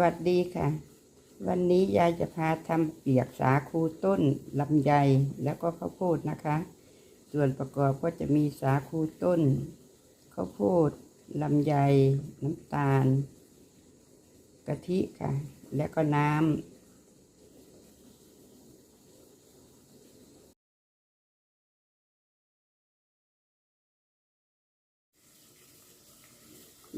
วัสดีค่ะ วันนี้ยายจะพาทำเปียกสาคูต้นลำไยแล้วก็ข้าวโพดนะคะ ส่วนประกอบก็จะมีสาคูต้นข้าวโพดลำไย น้ำตาล กะทิค่ะ แล้วก็น้ำ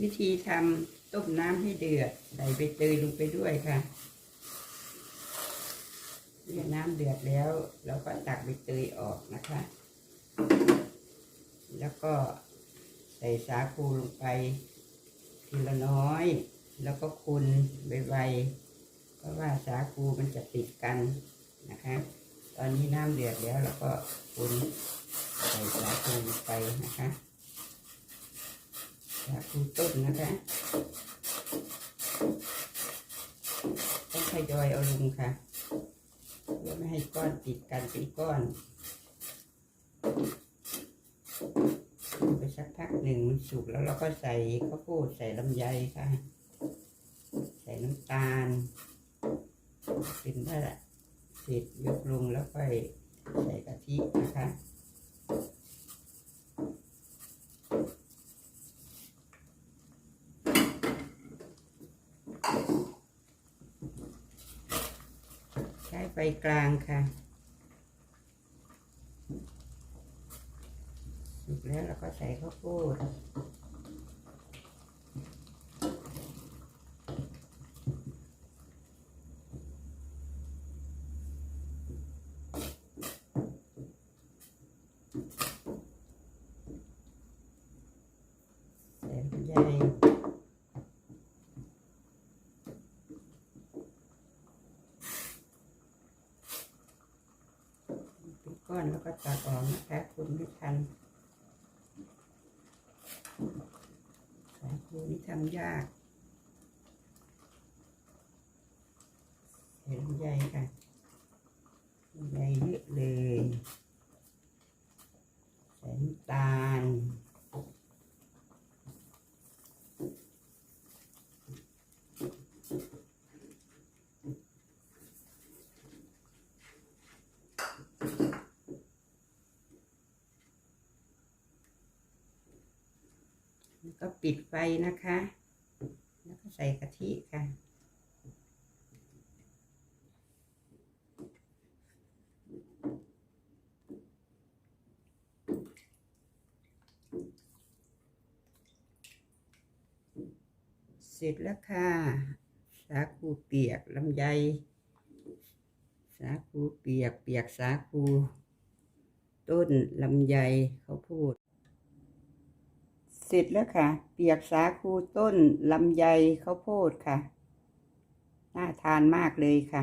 วิธีทำ ต้มน้ำให้เดือด ใส่ใบเตยลงไปด้วยค่ะเมื่อน้ำเดือดแล้ว เราก็ตักใบเตยออกนะคะ แล้วก็ใส่สาคูลงไปทีละน้อย แล้วก็คุณไวๆเพราะว่าสาคูมันจะติดกันนะคะ ตอนนี้น้ำเดือดแล้วเราก็คุณใส่สาคูลงไปนะคะสาคูต้นนะคะ ต้อยเอาลงค่ะเพื่อไม่ให้ก้อนติดกันเป็นก้อนไปสักพักหนึ่งมันสุกแล้วเราก็ใส่ข้าวโพดใส่ลำไยค่ะ ใส่น้ำตาลเป็นได้ละเสร็จยกลงแล้วก็ใส่กะทินะคะ ไฟกลางค่ะ สุกแล้วเราก็ใส่ข้าวโพดใส่ลำไย เป็น ก้อนแล้วก็ตัดออกนะคะคุณไม่ทันสาคูนี่ทำยากเห็นใหญ่ค่ะใหญ่เยอะเลย ใส่น้ำตาล แล้ว ก็ปิดไฟนะคะ แล้วก็ใส่กะทิค่ะเสร็จแล้วค่ะ สาคูเปียกลำไย สาคูเปียก เปียกสาคู ต้นลำไยข้าวโพด สร็จแล้วค่ะ เปียกสาคูต้นลำไยข้าวโพดค่ะ น่าทานมากเลยค่ะ